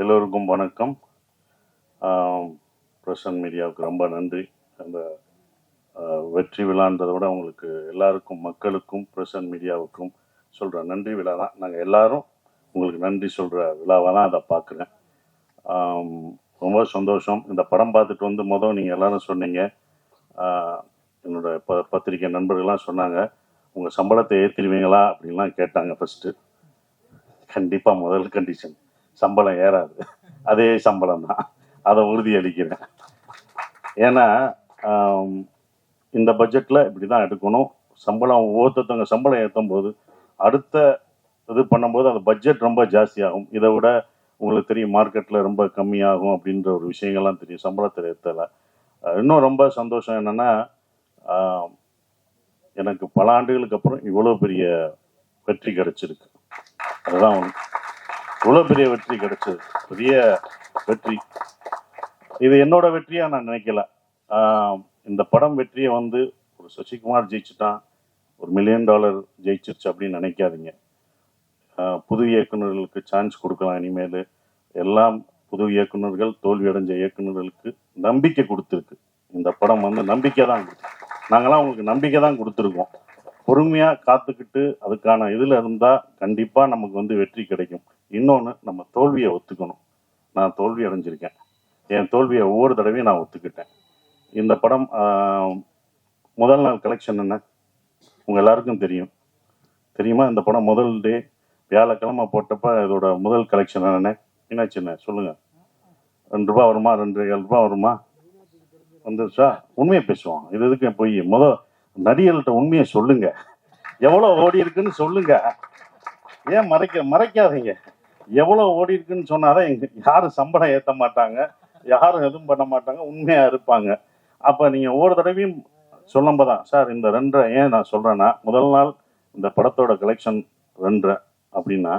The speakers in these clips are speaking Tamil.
எல்லோருக்கும் வணக்கம். பிரசன் மீடியாவுக்கு ரொம்ப நன்றி. அந்த வெற்றி விழான்றதை விட உங்களுக்கு எல்லாருக்கும் மக்களுக்கும் பிரசன் மீடியாவுக்கும் சொல்கிற நன்றி விழா தான். நாங்கள் எல்லாரும் உங்களுக்கு நன்றி சொல்கிற விழாவாக தான் அதை பார்க்குறேன். ரொம்ப சந்தோஷம். இந்த படம் பார்த்துட்டு வந்து மொதல் நீங்கள் எல்லாரும் சொன்னீங்க. என்னோட ப பத்திரிக்கை நண்பர்கள்லாம் சொன்னாங்க. உங்கள் சம்பளத்தை ஏற்றிடுவீங்களா அப்படின்லாம் கேட்டாங்க ஃபஸ்ட்டு கண்டிப்பாக முதல் கண்டிஷன் சம்பளம் ஏறாது. அதே சம்பளம் தான் அதை உறுதி அளிக்கிறேன் ஏன்னா இந்த பட்ஜெட்டில் இப்படி தான் எடுக்கணும். சம்பளம் ஒவ்வொருத்தவங்க சம்பளம் ஏற்றும் போது அடுத்த இது பண்ணும்போது அந்த பட்ஜெட் ரொம்ப ஜாஸ்தியாகும். இதை விட உங்களுக்கு தெரியும் மார்க்கெட்டில் ரொம்ப கம்மியாகும் அப்படின்ற ஒரு விஷயங்கள்லாம் தெரியும். சம்பளத்தில் ஏற்றலை இன்னும் ரொம்ப சந்தோஷம் என்னென்னா எனக்கு பல ஆண்டுகளுக்கு அப்புறம் இவ்வளோ பெரிய வெற்றி கிடைச்சிருக்கு. அதுதான் ஒன்று இவ்வளோ பெரிய வெற்றி கிடைச்சது. பெரிய வெற்றி. இது என்னோட வெற்றியாக நான் நினைக்கல. இந்த படம் வெற்றியை வந்து ஒரு சசிகுமார் ஜெயிச்சுட்டான் ஒரு மில்லியன் டாலர் ஜெயிச்சிருச்சு அப்படின்னு நினைக்காதீங்க. புது இயக்குனர்களுக்கு சான்ஸ் கொடுக்கலாம் இனிமேல். எல்லாம் புது இயக்குனர்கள் தோல்வியடைஞ்ச இயக்குநர்களுக்கு இயக்குனர்களுக்கு நம்பிக்கை கொடுத்துருக்கு. இந்த படம் வந்து நம்பிக்கை தான் கொடுத்து. நாங்களாம் உங்களுக்கு நம்பிக்கை தான் கொடுத்துருக்கோம். பொறுமையாக காத்துக்கிட்டு அதுக்கான இதில் இருந்தால் கண்டிப்பாக நமக்கு வந்து வெற்றி கிடைக்கும். இன்னொன்று நம்ம தோல்வியை ஒத்துக்கணும். நான் தோல்வி அடைஞ்சிருக்கேன். என் தோல்வியை ஒவ்வொரு தடவையும் நான் ஒத்துக்கிட்டேன். இந்த படம் முதல் நாள் கலெக்ஷன் என்ன? உங்கள் எல்லாருக்கும் தெரியும். தெரியுமா? இந்த படம் முதல் டே வியாழக்கிழமை போட்டப்ப இதோட முதல் கலெக்ஷன் என்னென்ன? என்னாச்சுண்ணே சொல்லுங்க. ரெண்டு ரூபா வருமா? ரெண்டு ஏழு ரூபா வருமா? வந்துருச்சா? உண்மையை பேசுவோம் இது எதுக்கு போய் முத நடிகர்கள்ட்ட உண்மையை சொல்லுங்க. எவ்வளோ ஓடி இருக்குன்னு சொல்லுங்க. ஏன் மறைக்க மறைக்காதீங்க. எவ்வளோ ஓடி இருக்குன்னு சொன்னாதான் எங்க யாரும் சம்பளம் ஏற்ற மாட்டாங்க யாரும் எதுவும் பண்ண மாட்டாங்க உண்மையா இருப்பாங்க. அப்ப நீங்க ஒவ்வொரு தடவையும் சொல்லும்போது தான் சார் இந்த ரெண்டரை ஏன் நான் சொல்றேன்னா முதல் நாள் இந்த படத்தோட கலெக்ஷன் ரெண்டரை அப்படின்னா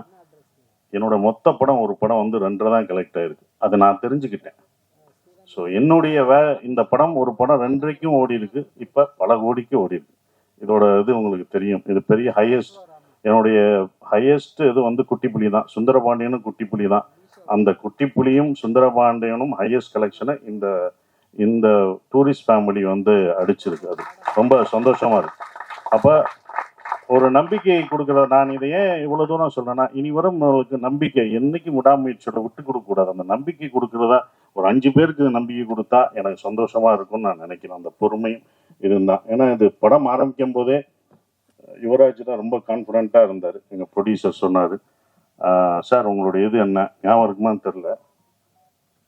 என்னோட மொத்த படம் ஒரு படம் வந்து ரெண்டரை தான் கலெக்ட் ஆயிருக்கு. அதை நான் தெரிஞ்சுக்கிட்டேன். ஸோ என்னுடைய வே இந்த படம் ஒரு படம் ரெண்டரைக்கும் ஓடி இருக்கு. இப்போ பல கோடிக்கு ஓடி இருக்கு. இதோட இது உங்களுக்கு தெரியும். இது பெரிய ஹையஸ்ட் என்னுடைய ஹையஸ்ட் இது வந்து குட்டி புலி தான் சுந்தரபாண்டியனும் குட்டி புலி தான் அந்த குட்டிப்புலியும் சுந்தரபாண்டியனும் ஹையஸ்ட் கலெக்ஷனை இந்த இந்த டூரிஸ்ட் ஃபேமிலி வந்து அடிச்சிருக்கு அது. ரொம்ப சந்தோஷமா இருக்கு. அப்போ ஒரு நம்பிக்கை கொடுக்குற நான் இதை ஏன் இவ்வளோ தூரம் சொல்றேன்னா இனி வரும் உங்களுக்கு நம்பிக்கை என்னைக்கு முடாமுயற்சியோட விட்டு கொடுக்க கூடாது. அந்த நம்பிக்கை கொடுக்குறதா ஒரு அஞ்சு பேருக்கு நம்பிக்கை கொடுத்தா எனக்கு சந்தோஷமா இருக்கும்னு நான் நினைக்கிறேன். அந்த பொறுமையும் இருந்தான் ஏன்னா இது படம் ஆரம்பிக்கும் போதே யுவராஜ் தான் ரொம்ப கான்ஃபிடென்ட்டாக இருந்தார். எங்கள் ப்ரொடியூசர் சொன்னார். சார் உங்களுடைய இது என்ன? ஞாபகம் இருக்குமான்னு தெரில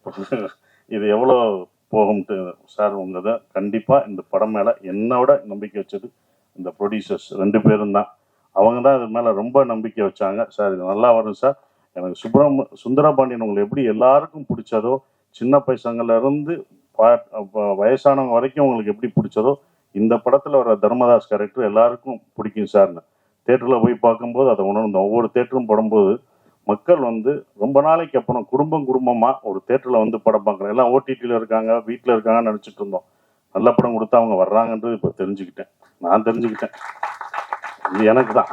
இது எவ்வளோ போகும்ட்டு சார் உங்கள் இதை கண்டிப்பாக இந்த படம் மேலே என்னோட நம்பிக்கை வச்சது இந்த ப்ரொடியூசர்ஸ் ரெண்டு பேரும் தான். அவங்க தான் இது மேலே ரொம்ப நம்பிக்கை வச்சாங்க. சார் இது நல்லா வரும் சார். எனக்கு சுப்ரம் சுந்தரபாண்டியன் உங்களை எப்படி எல்லாருக்கும் பிடிச்சதோ சின்ன பைசங்கள்லேருந்து பா- வயசானவங்க வரைக்கும் உங்களுக்கு எப்படி பிடிச்சதோ இந்த படத்தில் வர தர்மதாஸ் கேரக்டர் எல்லாருக்கும் பிடிக்கும் சார்னு தேட்டரில் போய் பார்க்கும்போது அதை உணர்ந்தோம். ஒவ்வொரு தேட்டரும் படும்போது மக்கள் வந்து ரொம்ப நாளைக்கு அப்புறம் குடும்பம் குடும்பமாக ஒரு தேட்டரில் வந்து படம் பார்க்குறோம் எல்லாம் ஓடிடியில் இருக்காங்க வீட்டில் இருக்காங்கன்னு நினச்சிட்டு இருந்தோம். நல்ல படம் கொடுத்தா அவங்க வர்றாங்கன்றது இப்போ தெரிஞ்சுக்கிட்டேன். நான் தெரிஞ்சுக்கிட்டேன். இது எனக்கு தான்.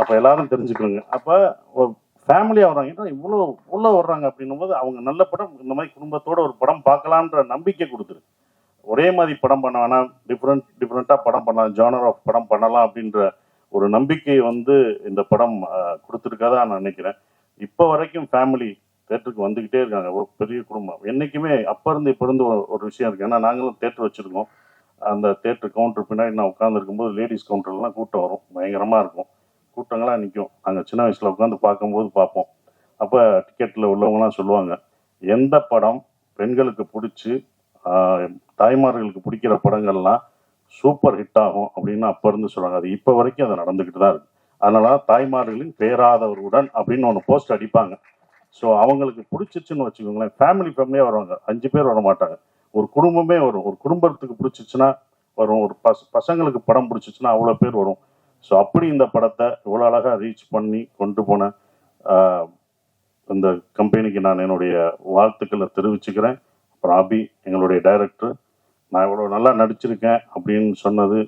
அப்போ எல்லாரும் தெரிஞ்சுக்கணுங்க. அப்போ ஒரு ஃபேமிலியாக வர்றாங்க. ஏன்னா இவ்வளோ உள்ளே வர்றாங்க அப்படின்னும் போது அவங்க நல்ல படம் இந்த மாதிரி குடும்பத்தோட ஒரு படம் பார்க்கலான்ற நம்பிக்கை கொடுத்துரு ஒரே மாதிரி படம் பண்ண வேணாம் டிஃப்ரெண்ட் டிஃப்ரெண்ட்டாக படம் பண்ணலாம் ஜானர் ஆஃப் படம் பண்ணலாம் அப்படின்ற ஒரு நம்பிக்கை வந்து இந்த படம் ஆஹ், கொடுத்துருக்கதா நான் நினைக்கிறேன். இப்போ வரைக்கும் ஃபேமிலி தேட்டருக்கு வந்துக்கிட்டே இருக்காங்க ஒரு பெரிய குடும்பம். என்றைக்குமே அப்போ இருந்து இப்போ இருந்து ஒரு- விஷயம் இருக்குது ஏன்னா நாங்களும் தேட்டர் வச்சுருக்கோம். அந்த தேட்டர் கவுண்டர் பின்னாடி நான் உட்காந்துருக்கும்போது லேடிஸ் கவுண்டர்லாம் கூட்டம் வரும். பயங்கரமாக இருக்கும். கூட்டங்களாக நிற்கும் நாங்கள் சின்ன வயசில் உட்காந்து பார்க்கும்போது பார்ப்போம். அப்போ டிக்கெட்டில் உள்ளவங்களாம் சொல்லுவாங்க எந்த படம் பெண்களுக்கு பிடிச்சி தாய்மார்களுக்கு பிடிக்கிற படங்கள்லாம் சூப்பர் ஹிட் ஆகும் அப்படின்னு அப்போ இருந்து சொல்றாங்க. அது இப்போ வரைக்கும் அது நடந்துக்கிட்டு தான் இருக்கு. அதனால தாய்மார்களின் பேராதவருடன் அப்படின்னு ஒன்று போஸ்ட் அடிப்பாங்க. ஸோ அவங்களுக்கு பிடிச்சிச்சுன்னு வச்சுக்கோங்களேன். ஃபேமிலி ஃபேமிலியாக வருவாங்க. அஞ்சு பேர் வர மாட்டாங்க. ஒரு குடும்பமே வரும். ஒரு குடும்பத்துக்கு பிடிச்சிச்சுன்னா வரும். ஒரு பச பசங்களுக்கு படம் பிடிச்சிச்சுன்னா அவ்வளோ பேர் வரும். ஸோ அப்படி இந்த படத்தை இவ்வளோ அழகாக ரீச் பண்ணி கொண்டு போன இந்த கம்பெனிக்கு நான் என்னுடைய வாழ்த்துக்களை தெரிவிச்சுக்கிறேன். அப்புறம் அபி எங்களுடைய டைரக்டர் நான் இவ்வளோ நல்லா நடிச்சிருக்கேன் அப்படின்னு சொன்னது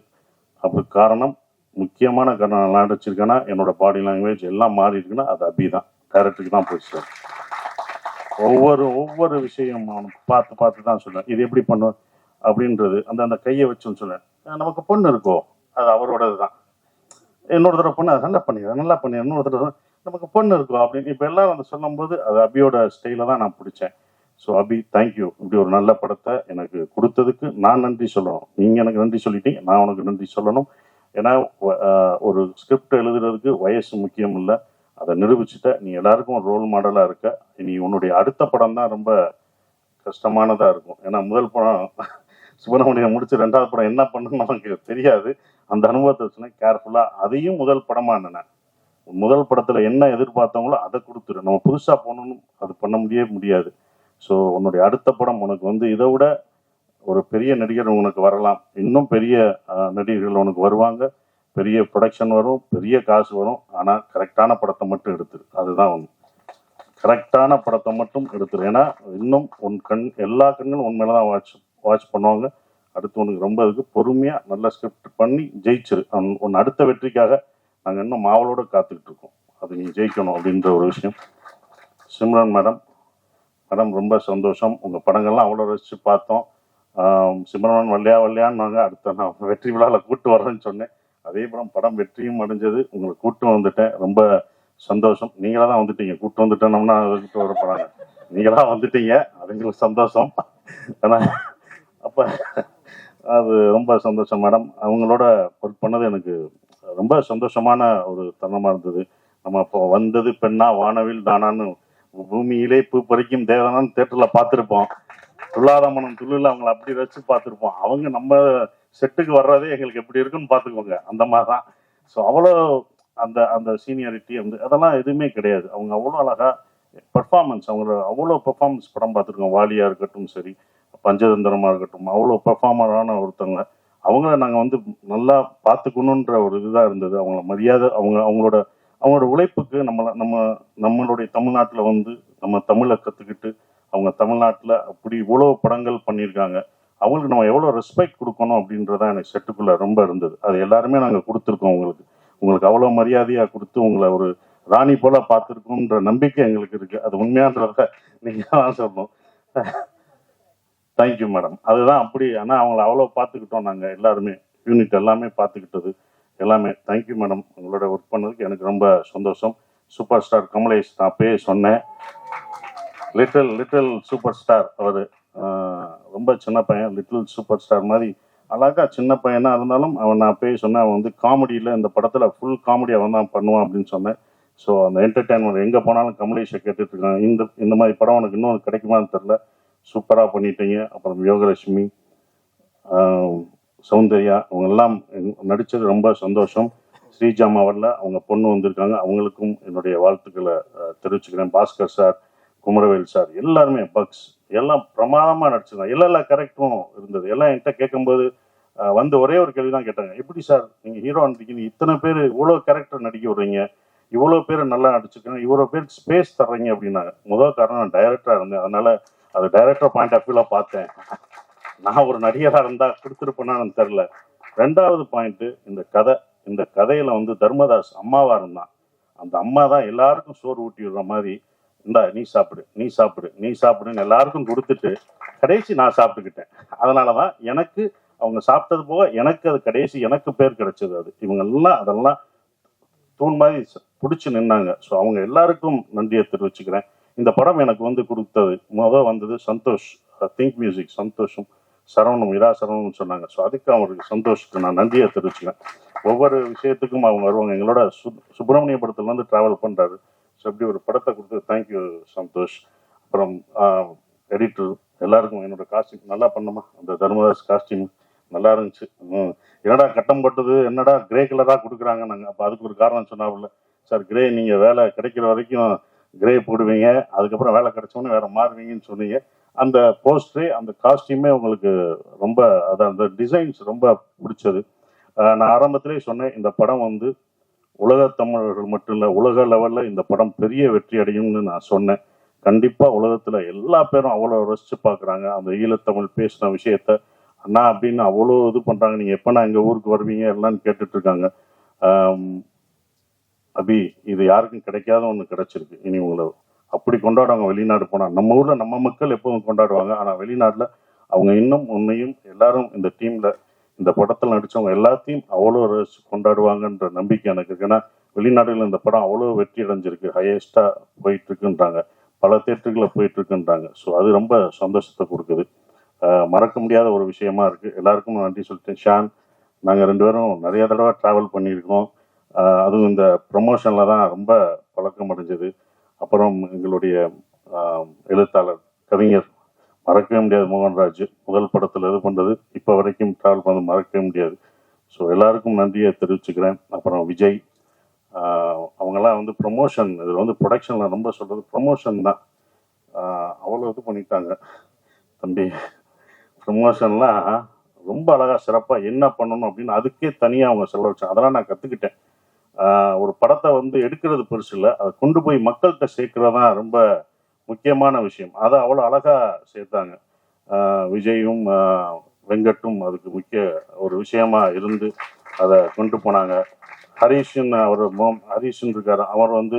அதுக்கு காரணம் முக்கியமான காரணம் நல்லா நடிச்சிருக்கேன்னா என்னோட பாடி லாங்குவேஜ் எல்லாம் மாறி இருக்குன்னா அது அபி தான். டைரக்டருக்கு தான் போய் சார் ஒவ்வொரு ஒவ்வொரு விஷயம் பார்த்து பார்த்து தான் சொல்லுவேன். இது எப்படி பண்ணுவேன் அப்படின்றது அந்த அந்த கையை வச்சுன்னு சொல்லுவேன். நமக்கு பொண்ணு இருக்கோ அது அவரோடது தான். இன்னொரு தடவை பொண்ணு அதை நல்லா பண்ணிடுறேன் நல்லா பண்ணிடுறேன் இன்னொரு தடவை நமக்கு பொண்ணு இருக்கோ அப்படின்னு இப்போ எல்லாரும் அதை சொல்லும்போது அது அபியோட ஸ்டைலை தான் நான் பிடிச்சேன். ஸோ அபி தேங்க்யூ இப்படி ஒரு நல்ல படத்தை எனக்கு கொடுத்ததுக்கு நான் நன்றி சொல்லணும். நீங்கள் எனக்கு நன்றி சொல்லிட்டீங்க நான் உனக்கு நன்றி சொல்லணும். ஏன்னா ஒரு ஸ்கிரிப்ட் எழுதுறதுக்கு வயசு முக்கியம் இல்லை. அதை நிரூபிச்சுட்ட நீ எல்லாருக்கும் ஒரு ரோல் மாடலாக இருக்க. நீ உன்னுடைய அடுத்த படம் தான் ரொம்ப கஷ்டமானதாக இருக்கும். ஏன்னா முதல் படம் சுப்பிரமணியம் முடிச்சு ரெண்டாவது படம் என்ன பண்ணுன்னு நமக்கு தெரியாது. அந்த அனுபவத்தை வச்சுன்னா கேர்ஃபுல்லாக அதையும் முதல் படமாக நினைனேன் முதல் படத்தில் என்ன எதிர்பார்த்தவங்களோ அதை கொடுத்துரு. நம்ம புதுசாக போகணும்னு அது பண்ண முடியவே முடியாது. ஸோ உன்னுடைய அடுத்த படம் உனக்கு வந்து இதை விட ஒரு பெரிய நடிகர் உனக்கு வரலாம். இன்னும் பெரிய நடிகர்கள் உனக்கு வருவாங்க. பெரிய ப்ரொடக்ஷன் வரும் பெரிய காசு வரும். ஆனால் கரெக்டான படத்தை மட்டும் எடுத்துரு. அதுதான் ஒன்று கரெக்டான படத்தை மட்டும் எடுத்துரு. ஏன்னா இன்னும் உன் கண் எல்லா கண்களும் உன் மேலே தான் வாட்ச் வாட்ச் பண்ணுவாங்க. அடுத்து உனக்கு ரொம்ப இதுக்கு பொறுமையாக நல்ல ஸ்கிரிப்ட் பண்ணி ஜெயிச்சிரு. உன்- உன் அடுத்த வெற்றிக்காக நாங்கள் இன்னும் மாவலோட காத்துக்கிட்டு இருக்கோம். அது நீ ஜெயிக்கணும் அப்படின்ற ஒரு விஷயம். சிம்ரன் மேடம் மேடம் ரொம்ப சந்தோஷம். உங்கள் படங்கள்லாம் அவ்வளோ ரசித்து பார்த்தோம். சிம்மரமன் சிம்ரன் வல்லையா வல்லையான்னு அடுத்த நான் வெற்றி விழாவில் கூட்டு வர்றேன்னு சொன்னேன். அதே படம் படம் வெற்றியும் அடைஞ்சது. உங்களை கூட்டு வந்துட்டேன். ரொம்ப சந்தோஷம். நீங்களா தான் வந்துட்டீங்க. கூட்டு வந்துட்டோம்னா கூட்டு வர போகிறாங்க நீங்களா வந்துட்டீங்க. அது எங்களுக்கு சந்தோஷம். ஆனால் அப்போ அது ரொம்ப சந்தோஷம் மேடம். அவங்களோட ஒர்க் பண்ணது எனக்கு ரொம்ப சந்தோஷமான ஒரு தருணமாக இருந்தது. நம்ம இப்போ வந்தது பெண்ணா வானவில் தானான்னு பூமியிலே பூ பறிக்கும் தேவனான்னு தேட்டர்ல பார்த்துருப்போம். துள்ளாதமனம் துள்ளில் அவங்கள அப்படி வச்சு பார்த்துருப்போம். அவங்க நம்ம செட்டுக்கு வர்றதே எங்களுக்கு எப்படி இருக்குன்னு பார்த்துக்கோங்க. அந்த மாதிரி தான் ஸோ அவ்வளோ அந்த அந்த சீனியாரிட்டி வந்து அதெல்லாம் எதுவுமே கிடையாது. அவங்க அவ்வளோ அழகாக பெர்ஃபார்மன்ஸ் அவங்களோட அவ்வளோ பெர்ஃபார்மன்ஸ் படம் பார்த்துருக்கோம். வாலியாக இருக்கட்டும் சரி பஞ்சதந்திரமாக இருக்கட்டும் அவ்வளோ பெர்ஃபார்மரான ஒருத்தவங்க. அவங்கள நாங்கள் வந்து நல்லா பார்த்துக்கணுன்ற ஒரு இதுதான் இருந்தது. அவங்கள மரியாதை அவங்க அவங்களோட அவங்களோட உழைப்புக்கு நம்மளை நம்ம நம்மளுடைய தமிழ்நாட்டில் வந்து நம்ம தமிழை கற்றுக்கிட்டு அவங்க தமிழ்நாட்டில் அப்படி இவ்வளோ படங்கள் பண்ணியிருக்காங்க. அவங்களுக்கு நம்ம எவ்வளோ ரெஸ்பெக்ட் கொடுக்கணும் அப்படின்றதான் எனக்கு செட்டுக்குள்ளே ரொம்ப இருந்தது. அது எல்லாருமே நாங்கள் கொடுத்துருக்கோம் உங்களுக்கு உங்களுக்கு அவ்வளோ மரியாதையாக கொடுத்து உங்களை ஒரு ராணி போல பார்த்துருக்கோன்ற நம்பிக்கை எங்களுக்கு இருக்குது அது உண்மையான்றத நீங்கள் தான் சொல்லணும். தேங்க்யூ மேடம் அதுதான் அப்படி. ஆனால் அவங்கள அவ்வளோ பார்த்துக்கிட்டோம் நாங்கள் எல்லாருமே. யூனிட் எல்லாமே பார்த்துக்கிட்டது. எல்லாமே. தேங்க்யூ மேடம் உங்களோட ஒர்க் பண்ணதுக்கு எனக்கு ரொம்ப சந்தோஷம். சூப்பர் ஸ்டார் கமலேஷ் நான் அப்பயே சொன்னேன். லிட்டில் லிட்டில் சூப்பர் ஸ்டார் அவர் ரொம்ப சின்ன பையன். லிட்டில் சூப்பர் ஸ்டார் மாதிரி அழகா சின்ன பையனாக இருந்தாலும் அவன் நான் அப்பயே சொன்னேன் அவன் வந்து காமெடியில் இந்த படத்தில் ஃபுல் காமெடி அவன் தான் பண்ணுவான் அப்படின்னு சொன்னேன். ஸோ அந்த என்டர்டைன்மெண்ட் எங்கே போனாலும் கமலேஷை கேட்டுட்ருக்கான் இருக்காங்க இந்த இந்த மாதிரி படம் உனக்கு இன்னும் கிடைக்குமான்னு தெரில சூப்பராக பண்ணிட்டீங்க. அப்புறம் யோகலட்சுமி சௌந்தர்யா அவங்க எல்லாம் நடித்தது ரொம்ப சந்தோஷம். ஸ்ரீஜா மாவட்டில் அவங்க பொண்ணு வந்திருக்காங்க. அவங்களுக்கும் என்னுடைய வாழ்த்துக்களை தெரிவிச்சுக்கிறேன். பாஸ்கர் சார் குமரவேல் சார் எல்லாருமே பக்ஸ் எல்லாம் பிரமாதமாக நடிச்சிருந்தாங்க. எல்லா எல்லா கரெக்டும் இருந்தது. எல்லாம் என்கிட்ட கேட்கும்போது வந்து ஒரே ஒரு கேள்வி தான் கேட்டாங்க. எப்படி சார்? நீங்கள் ஹீரோ நடிக்கிறீங்க இத்தனை பேர் இவ்வளோ கேரக்டர் நடிக்க விடுறீங்க? இவ்வளோ பேர் நல்லா நடிச்சிருக்கீங்க. இவ்வளோ பேருக்கு ஸ்பேஸ் தர்றீங்க அப்படின்னாங்க. முதல் காரணம் நான் டைரக்டராக இருந்தேன். அதனால அது டைரக்டர் பாயிண்ட் ஆஃப் வியூவில் பார்த்தேன். நான் ஒரு நடிகராக இருந்தா கொடுத்துருப்பேனான்னு தெரில ரெண்டாவது பாயிண்ட் இந்த கதை இந்த கதையில வந்து தர்மதாஸ் அம்மாவா இருந்தான் அந்த அம்மா தான் எல்லாருக்கும் சோறு ஊட்டி விடுற மாதிரி இந்தா நீ சாப்பிடு நீ சாப்பிடு நீ சாப்பிடுன்னு எல்லாருக்கும் கொடுத்துட்டு கடைசி நான் சாப்பிட்டுக்கிட்டேன். அதனால தான் எனக்கு அவங்க சாப்பிட்டது போக எனக்கு அது கடைசி எனக்கு பேர் கிடைச்சது அது. இவங்க எல்லாம் அதெல்லாம் தூண் மாதிரி பிடிச்சி நின்னாங்க. ஸோ அவங்க எல்லாருக்கும் நன்றியை தெரிவிச்சுக்கிறேன். இந்த படம் எனக்கு வந்து கொடுத்தது முத வந்தது சந்தோஷ் திங்க் மியூசிக் சந்தோஷம். சரவணம் இரா சரவணம் சொன்னாங்க. ஸோ அதுக்கு அவருக்கு சந்தோஷத்தை நான் நன்றியை தெரிவிச்சுக்கிறேன். ஒவ்வொரு விஷயத்துக்கும் அவங்க வருவாங்க. எங்களோட சு சுப்பிரமணிய படத்துலேருந்து ட்ராவல் பண்ணுறாரு ஸோ இப்படி ஒரு படத்தை கொடுத்து தேங்க்யூ சந்தோஷ். அப்புறம் எடிட்டர் எல்லாருக்கும் என்னோட காஸ்டியூம் நல்லா பண்ணமா? அந்த தர்மதாஸ் காஸ்டியூம் நல்லா இருந்துச்சு. என்னடா கட்டம் போட்டது? என்னடா கிரே கலராக கொடுக்குறாங்க நாங்கள் அப்போ அதுக்கு ஒரு காரணம் சொன்னாப்புல. சார் கிரே நீங்கள் வேலை கிடைக்கிற வரைக்கும் கிரே போடுவீங்க. அதுக்கப்புறம் வேலை கிடைச்சோன்னு வேற மாறுவீங்கன்னு சொன்னீங்க. அந்த போஸ்டரே அந்த காஸ்டியூமே உங்களுக்கு ரொம்ப அதான் அந்த டிசைன்ஸ் ரொம்ப பிடிச்சது. நான் ஆரம்பத்திலே சொன்னேன் இந்த படம் வந்து உலக தமிழர்கள் மட்டும் இல்லை உலக லெவலில் இந்த படம் பெரிய வெற்றி அடையும்னு நான் சொன்னேன். கண்டிப்பாக உலகத்தில் எல்லா பேரும் அவ்வளோ ரசித்து பார்க்குறாங்க. அந்த ஈழத்தமிழ் பேசின விஷயத்த அண்ணா அப்படின்னு அவ்வளோ இது பண்ணுறாங்க நீங்கள் எப்போ நான் எங்கள் ஊருக்கு வருவீங்க? எல்லாம் கேட்டுட்ருக்காங்க. அபி இது யாருக்கும் கிடைக்காத ஒன்று கிடைச்சிருக்கு. இனி உங்களை அப்படி கொண்டாடுவாங்க வெளிநாடு போனால் நம்ம ஊரில் நம்ம மக்கள் எப்பவும் கொண்டாடுவாங்க. ஆனால் வெளிநாட்டில் அவங்க இன்னும் உண்மையும் எல்லாரும் இந்த டீமில் இந்த படத்தில் நடித்தவங்க எல்லாத்தையும் அவ்வளோ ரசி கொண்டாடுவாங்கன்ற நம்பிக்கை எனக்கு இருக்கு. ஏன்னா வெளிநாடுகளில் இந்த படம் அவ்வளோ வெற்றி அடைஞ்சிருக்கு. ஹையஸ்ட்டாக போயிட்டு இருக்குன்றாங்க பல தேட்டர்களில் போயிட்டு இருக்குன்றாங்க ஸோ அது ரொம்ப சந்தோஷத்தை கொடுக்குது. மறக்க முடியாத ஒரு விஷயமா இருக்கு. எல்லாருக்கும் நன்றி சொல்லிட்டேன். ஷான் நாங்கள் ரெண்டு பேரும் நிறைய தடவை ட்ராவல் பண்ணியிருக்கோம். அதுவும் இந்த ப்ரொமோஷனில் தான் ரொம்ப பழக்கம் அடைஞ்சது. அப்புறம் எங்களுடைய எழுத்தாளர் கவிஞர் மறக்கவே முடியாது மோகன்ராஜ். முதல் படத்தில் இது பண்ணுறது இப்போ வரைக்கும் ட்ராவல் பண்ண மறக்கவே முடியாது. ஸோ எல்லாருக்கும் நன்றியை தெரிவிச்சுக்கிறேன். அப்புறம் விஜய் அவங்கெல்லாம் வந்து ப்ரொமோஷன் இதில் வந்து ப்ரொடக்ஷனில் ரொம்ப சொல்கிறது ப்ரொமோஷன் தான். அவ்வளோ இது பண்ணிட்டாங்க. தம்பி ப்ரொமோஷன்லாம் ரொம்ப அழகாக சிறப்பாக என்ன பண்ணணும் அப்படின்னு அதுக்கே தனியாக அவங்க செலவழிச்சாங்க அதெல்லாம் நான் கற்றுக்கிட்டேன் ஒரு படத்தை வந்து எடுக்கிறது பெருசு இல்லை. அதை கொண்டு போய் மக்கள்கிட்ட சேர்க்கிறது தான் ரொம்ப முக்கியமான விஷயம். அதை அவ்வளோ அழகாக சேர்த்தாங்க. விஜயும் வெங்கட்டும் அதுக்கு முக்கிய ஒரு விஷயமா இருந்து அதை கொண்டு போனாங்க. ஹரீஷன் அவர் மோம் ஹரீஷன் இருக்கார். அவர் வந்து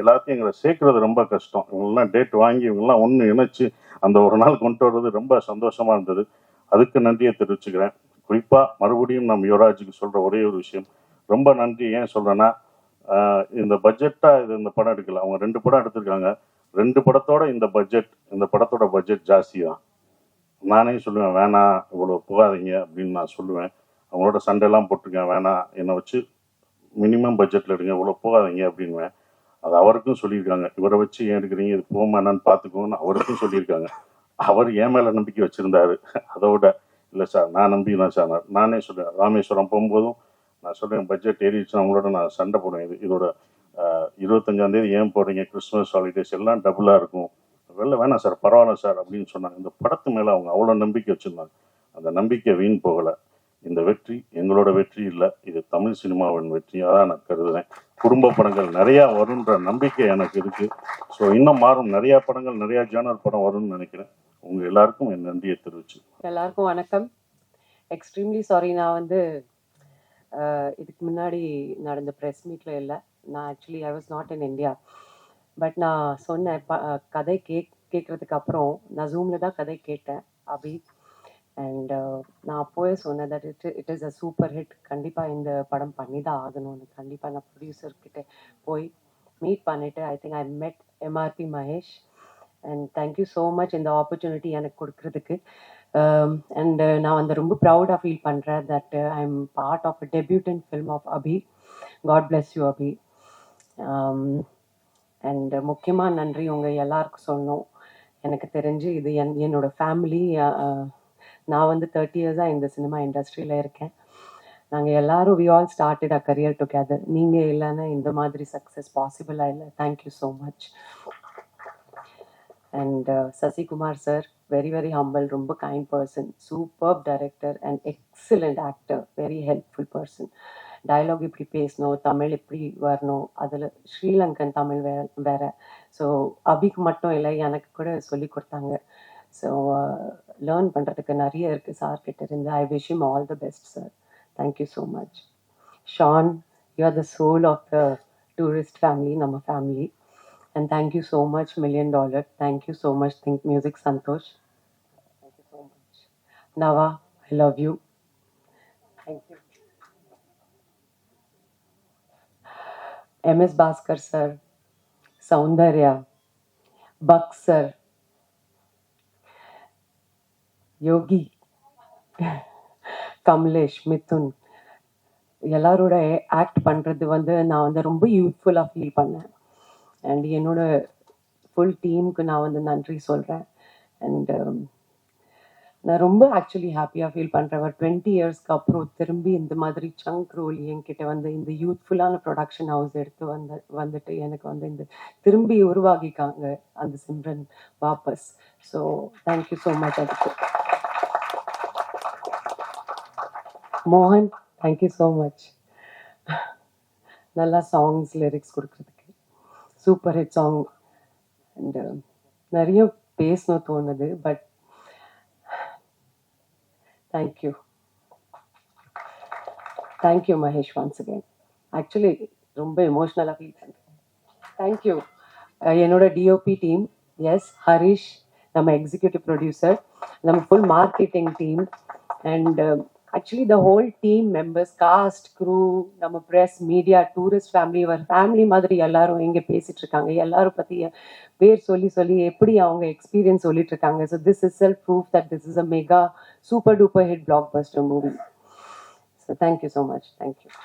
எல்லாத்தையும் எங்களை சேர்க்கறது ரொம்ப கஷ்டம். இவங்கெல்லாம் டேட் வாங்கி இவங்கெல்லாம் ஒன்று இணைச்சு அந்த ஒரு நாள் கொண்டு வர்றது ரொம்ப சந்தோஷமாக இருந்தது. அதுக்கு நன்றியை தெரிவிச்சுக்கிறேன். குறிப்பாக மறுபடியும் நம்ம யுவராஜுக்கு சொல்கிற ஒரே ஒரு விஷயம். ரொம்ப நன்றி. ஏன் சொல்றேன்னா ஆஹ் இந்த பட்ஜெட்டா இது இந்த படம் எடுக்கல. அவங்க ரெண்டு படம் எடுத்திருக்காங்க. ரெண்டு படத்தோட இந்த பட்ஜெட் இந்த படத்தோட பட்ஜெட் ஜாஸ்தி தான் நானே சொல்லுவேன் வேணாம் இவ்வளோ போகாதீங்க அப்படின்னு நான் சொல்லுவேன். அவங்களோட சண்டைலாம் போட்டிருக்கேன் வேணாம் என்னை வச்சு மினிமம் பட்ஜெட்டில் எடுங்க இவ்வளோ போகாதீங்க அப்படின்வேன் அது அவருக்கும் சொல்லியிருக்காங்க. இவரை வச்சு ஏன் எடுக்கிறீங்க? இது போமா என்னன்னு பார்த்துக்கோன்னு அவருக்கும் சொல்லியிருக்காங்க. அவர் ஏன் மேலே நம்பிக்கை வச்சுருந்தாரு. அதோட இல்லை சார் நான் நம்பினேன் சார். நானே சொல்லுவேன் ராமேஸ்வரம் போகும்போதும் நான் சொல்றேன் பட்ஜெட் ஏறிடுச்சு அவங்களோட நான் சண்டை போடுவேன். இது இதோட இருபத்தஞ்சாந்தேதி இருபத்தஞ்சாம் தேதி ஏன் போடுறீங்க? கிறிஸ்மஸ் ஹாலிடேஸ் எல்லாம் டபுளாக இருக்கும். வெளில வேணாம் சார் பரவாயில்ல சார் அப்படின்னு சொன்னாங்க. இந்த படத்து மேலே அவங்க அவ்வளோ நம்பிக்கை வச்சுருந்தாங்க. அந்த நம்பிக்கை வீண் போகலை. இந்த வெற்றி எங்களோட வெற்றி இல்லை. இது தமிழ் சினிமாவின் வெற்றியாக தான் நான் கருதுகிறேன் குடும்ப படங்கள் நிறையா வருன்ற நம்பிக்கை எனக்கு இருக்கு. ஸோ இன்னும் மாறும். நிறையா படங்கள் நிறையா ஜேனல் படம் வரும்னு நினைக்கிறேன். உங்கள் எல்லாருக்கும் என் நன்றியை தெரிவிச்சு எல்லாருக்கும் வணக்கம். எக்ஸ்ட்ரீம்லி சாரி நான் வந்து இதுக்கு முன்னாடி நடந்த ப்ரெஸ் மீட்டில் இல்லை. நான் actually I was not in India but நான் சொன்னேன் ப கதை கேக் கேட்குறதுக்கு அப்புறம் நான் ஜூமில் தான் கதை கேட்டேன் அபி. அண்ட் நான் அப்போவே சொன்னேன் that it it is a super hit கண்டிப்பாக இந்த படம் பண்ணி தான் ஆகணும்னு கண்டிப்பாக நான் ப்ரொடியூசர்கிட்ட போய் மீட் பண்ணிவிட்டு I think I met MRP Mahesh and thank you so much இந்த ஆப்பர்ச்சுனிட்டி எனக்கு கொடுக்கறதுக்கு. Um, அண்ட் uh, நான் வந்து ரொம்ப ப்ரௌடாக ஃபீல் பண்ணுறேன் that I am part of a debutant film of Abhi God bless you Abhi and முக்கியமாக நன்றி உங்கள் எல்லாருக்கும் சொன்னோம் எனக்கு தெரிஞ்சு இது என் என்னோட ஃபேமிலி uh, uh, நான் வந்து தேர்ட்டி இயர்ஸாக இந்த சினிமா இண்டஸ்ட்ரியில் இருக்கேன். நாங்கள் எல்லாரும் we all started a career together நீங்கள் இல்லைன்னா இந்த மாதிரி சக்ஸஸ் பாசிபிளாக இல்லை. Thank you so much and Sasikumar sir very very humble ரொம்ப kind person super director and excellent actor very helpful person dialogue இப்படி பேசணும் தமிழ் இப்படி வரணும் அதில் ஸ்ரீலங்கன் தமிழ் வே வேற. ஸோ அபிக்கு மட்டும் இல்லை எனக்கு கூட சொல்லி கொடுத்தாங்க. ஸோ லேர்ன் uh, பண்ணுறதுக்கு நிறைய இருக்குது சார் கிட்ட இருந்து. I wish him all the best sir thank you so much Shaan you are the soul of the tourist family நம்ம family And thank you so much, Million Dollar. Thank you so much, Think Music Santosh. Thank you so much. Nava, I love you. Thank you. MS Bhaskar sir, Soundarya, Buck sir, Yogi, Kamlesh Mithun எல்லாரோட ஆக்ட் பண்ணுறது வந்து நான் வந்து ரொம்ப யூத்ஃபுல்லாக ஃபீல் பண்ணேன் அண்ட் என்னோட ஃபுல் டீமுக்கு நான் வந்து நன்றி சொல்கிறேன் அண்ட் um, நான் ரொம்ப ஆக்சுவலி ஹாப்பியாக ஃபீல் பண்ணுறேன் ஒரு டுவெண்ட்டி இயர்ஸ்க்கு அப்புறம் திரும்பி இந்த மாதிரி சங்க் ரோல் என்கிட்ட வந்து இந்த யூத்ஃபுல்லான ப்ரொடக்ஷன் ஹவுஸ் எடுத்து வந்து வந்துட்டு எனக்கு வந்து இந்த திரும்பி உருவாகிக்காங்க அந்த சிம்ரன் வாபஸ். ஸோ தேங்க்யூ ஸோ மச் அதுக்கு மோகன் தேங்க்யூ ஸோ மச் நல்லா சாங்ஸ் லிரிக்ஸ் கொடுக்குறதுக்கு. Super hit song. அண்ட் நிறைய பேசணும் தோணுது but thank you thank you Mahesh once again actually ரொம்ப எமோஷ்னலாக ஃபீல் பண்ணுறேன் தேங்க்யூ என்னோட டிஓபி டீம் எஸ் ஹரிஷ் நம்ம எக்ஸிக்யூட்டிவ் ப்ரொடியூசர் நம்ம full marketing team and actually the whole team members cast crew நம்ம ப்ரெஸ் மீடியா டூரிஸ்ட் ஃபேமிலி ஒரு ஃபேமிலி மாதிரி எல்லாரும் இங்கே பேசிட்டு இருக்காங்க. எல்லாரும் பற்றி பேர் சொல்லி சொல்லி எப்படி அவங்க எக்ஸ்பீரியன்ஸ் சொல்லிட்டு இருக்காங்க. So this is self proof that this is a mega super duper hit blockbuster movie so thank you so much thank you